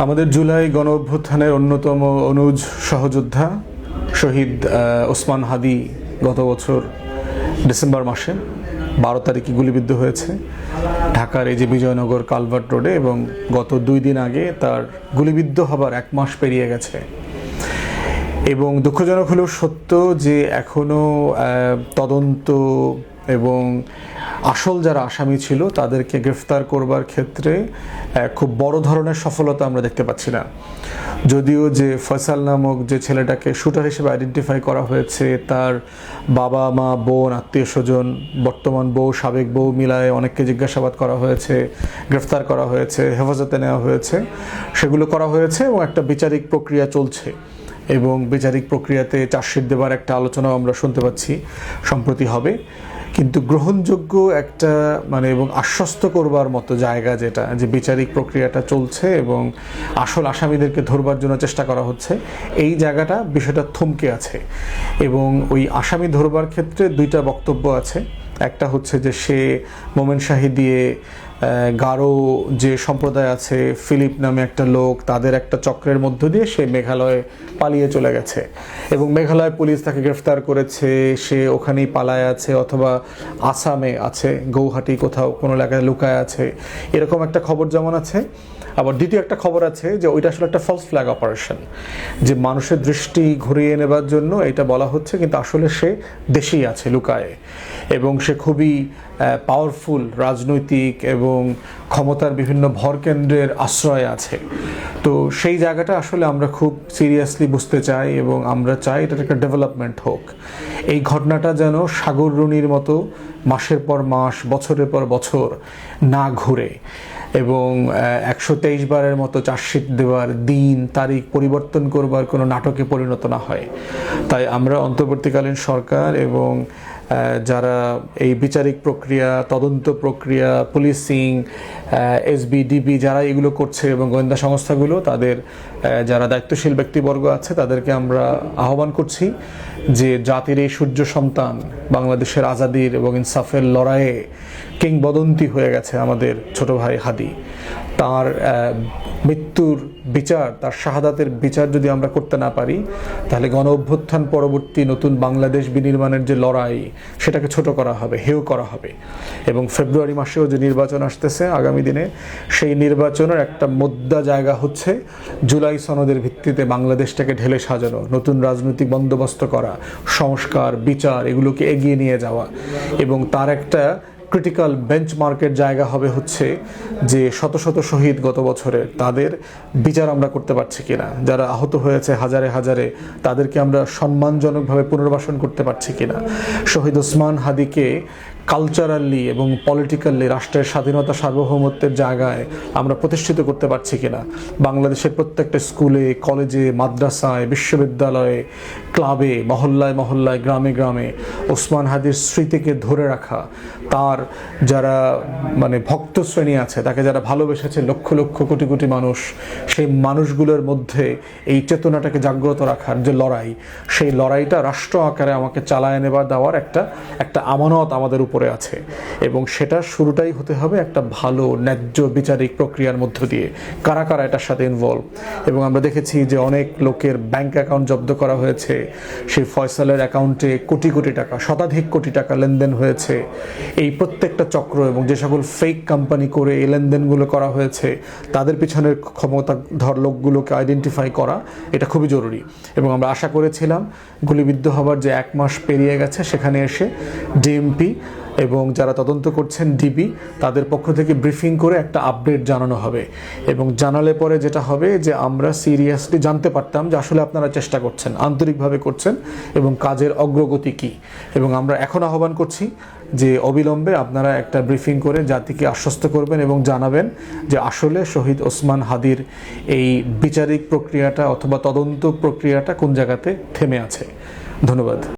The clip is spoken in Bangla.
আমাদের জুলাই গণ অভ্যুত্থানের অন্যতম অনুজ সহযোদ্ধা শহীদ ওসমান হাদি গত বছর ডিসেম্বর মাসে বারো তারিখে গুলিবিদ্ধ হয়েছে। ঢাকার এই যে বিজয়নগর কালভার্ট রোডে এবং গত দুই দিন আগে তার গুলিবিদ্ধ হবার এক মাস পেরিয়ে গেছে। এবং দুঃখজনক হলেও সত্য যে এখনও তদন্ত এবং আসল যারা আসামি ছিল, তাদেরকে গ্রেফতার করবার ক্ষেত্রে খুব বড় ধরনের সফলতা আমরা দেখতে পাচ্ছি না। যদিও যে ফয়সাল নামক যে ছেলেটাকে শুটার হিসেবে আইডেন্টিফাই করা হয়েছে, তার বাবা, মা, বোন, আত্মীয় স্বজন, বর্তমান বউ, সাবেক বউ মিলায় অনেককে জিজ্ঞাসাবাদ করা হয়েছে, গ্রেফতার করা হয়েছে, হেফাজতে নেওয়া হয়েছে। সেগুলো করা হয়েছে এবং একটা বিচারিক প্রক্রিয়া চলছে। এবং বিচারিক প্রক্রিয়াতে চার্জশিট দেবার একটা আলোচনাও আমরা শুনতে পাচ্ছি, সম্প্রতি হবে। কিন্তু গ্রহণযোগ্য একটা মানে এবং আশ্বস্ত করবার মতো জায়গা যেটা, যে বিচারিক প্রক্রিয়াটা চলছে এবং আসল আসামিদেরকে ধরবার জন্য চেষ্টা করা হচ্ছে, এই জায়গাটা বিষয়টা থমকে আছে। এবং ওই আসামি ধরবার ক্ষেত্রে দুইটা বক্তব্য আছে। একটা হচ্ছে যে সে মোমেন শাহি দিয়ে গারো যে সম্প্রদায় আছে, ফিলিপ নামে একটা লোক, তাদের একটা চক্রের মধ্য দিয়ে সে মেঘালয়ে পালিয়ে চলে গেছে। এবং মেঘালয় পুলিশ তাকে গ্রেফতার করেছে। সে ওখানেই পালায় আছে অথবা আসামে আছে, গৌহাটি কোথাও কোনো এলাকায় লুকায় আছে। এরকম একটা খবর যেমন আছে, আবার দ্বিতীয় একটা খবর আছে যে ওইটা আসলে একটা ফলস ফ্ল্যাগ অপারেশন যে মানুষের দৃষ্টি ঘুরিয়ে নেবার জন্য এটা বলা হচ্ছে, কিন্তু আসলে সে দেশেই আছে, লুকায়ে। এবং সে খুবই পাওয়ারফুল রাজনৈতিক এবং ক্ষমতার বিভিন্ন ভরকেন্দ্রের আশ্রয় আছে। তো সেই জায়গাটা আসলে আমরা খুব সিরিয়াসলি বুঝতে চাই এবং আমরা চাই এটার একটা ডেভেলপমেন্ট হোক। এই ঘটনাটা যেন সাগর রুনির মতো মাসের পর মাস, বছরের পর বছর না ঘুরে এবং একশো তেইশ বারের মতো চার্জশিট দেওয়ার দিন, তারিখ পরিবর্তন করবার কোনো নাটকে পরিণত না হয়। তাই আমরা অন্তর্বর্তীকালীন সরকার এবং যারা এই বিচারিক প্রক্রিয়া, তদন্ত প্রক্রিয়া, পুলিশিং এসবি, ডিবি, যারা এগুলো করছে এবং গোয়েন্দা সংস্থাগুলো, তাদের যারা দায়িত্বশীল ব্যক্তিবর্গ আছে, তাদেরকে আমরা আহ্বান করছি। যে জাতির এই সূর্য সন্তান বাংলাদেশের আজাদির এবং ইনসাফের লড়াইয়ে কিংবদন্তি হয়ে গেছে আমাদের ছোট ভাই হাদি। তার মৃত্যুর বিচার, তার শাহাদাতের বিচার যদি আমরা করতে না পারি, তাহলে গণ অভ্যুত্থান পরবর্তী নতুন বাংলাদেশ বিনির্মাণের যে লড়াই, সেটাকে ছোট করা হবে হেয় করা হবে। এবং ফেব্রুয়ারি মাসেও যে নির্বাচন আসতেছে আগামী দিনে, সেই নির্বাচনের একটা মুদ্রা জায়গা হচ্ছে জুলাই সনদের ভিত্তিতে বাংলাদেশটাকে ঢেলে সাজানো, নতুন রাজনৈতিক বন্দোবস্ত করা। সংস্কার, বিচার এগুলোকে এগিয়ে নিয়ে যাওয়া। এবং তার একটা ক্রিটিক্যাল বেঞ্চমার্কের জায়গা হবে হচ্ছে যে শত শত শহীদ গত বছরে তাদের বিচার আমরা করতে পারছি কিনা। যারা আহত হয়েছে হাজারে হাজারে, তাদেরকে আমরা সম্মানজনকভাবে পুনর্বাসন করতে পারছি কিনা। শহীদ ওসমান হাদিকে কালচারালি এবং পলিটিক্যালি রাষ্ট্রের স্বাধীনতা সার্বভৌমত্বের জায়গায় আমরা প্রতিষ্ঠিত করতে পারছি কিনা? বাংলাদেশের প্রত্যেকটা স্কুলে, কলেজে, মাদ্রাসায়, বিশ্ববিদ্যালয়ে, ক্লাবে, মহল্লায় মহল্লায়, গ্রামে গ্রামে ওসমান হাদির স্মৃতিকে ধরে রাখা, তার যারা মানে ভক্ত শ্রেণি আছে, তাকে যারা ভালোবেসেছে লক্ষ লক্ষ কোটি কোটি মানুষ, সেই মানুষগুলোর মধ্যে এই চেতনাটাকে জাগ্রত রাখার যে লড়াই, সেই লড়াইটা রাষ্ট্র আকারে আমাকে চালায় নেবার দেওয়ার একটা একটা আমানত আমাদের উপরে আছে। এবং সেটা শুরুটাই হতে হবে একটা ভালো, ন্যায্য বিচারিক প্রক্রিয়ার মধ্য দিয়ে। কারা কারা এটার সাথে ইনভলভ এবং আমরা দেখেছি যে অনেক লোকের ব্যাংক অ্যাকাউন্ট জব্দ করা হয়েছে। সেই ফয়সালের অ্যাকাউন্টে কোটি কোটি টাকা, শতাধিক কোটি টাকা লেনদেন হয়েছে। এই প্রত্যেকটা চক্র এবং যে সকল ফেক কোম্পানি করে এই লেনদেনগুলো করা হয়েছে, তাদের পিছনের ক্ষমতা ধর লোকগুলোকে আইডেন্টিফাই করা, এটা খুবই জরুরি। এবং আমরা আশা করেছিলাম গুলিবিদ্ধ হবার যে এক মাস পেরিয়ে গেছে, সেখানে এসে ডিএমপি এবং যারা তদন্ত করছেন ডিবি তাদের পক্ষ থেকে ব্রিফিং করে একটা আপডেট জানানো হবে। এবং জানালে পরে যেটা হবে যে আমরা সিরিয়াসলি জানতে পারতাম যে আসলে আপনারা চেষ্টা করছেন, আন্তরিকভাবে করছেন এবং কাজের অগ্রগতি কী। এবং আমরা এখন আহ্বান করছি যে অবিলম্বে আপনারা একটা ব্রিফিং করে জাতিকে আশ্বস্ত করবেন এবং জানাবেন যে আসলে শহীদ ওসমান হাদির এই বিচারিক প্রক্রিয়াটা অথবা তদন্ত প্রক্রিয়াটা কোন জায়গাতে থেমে আছে। ধন্যবাদ।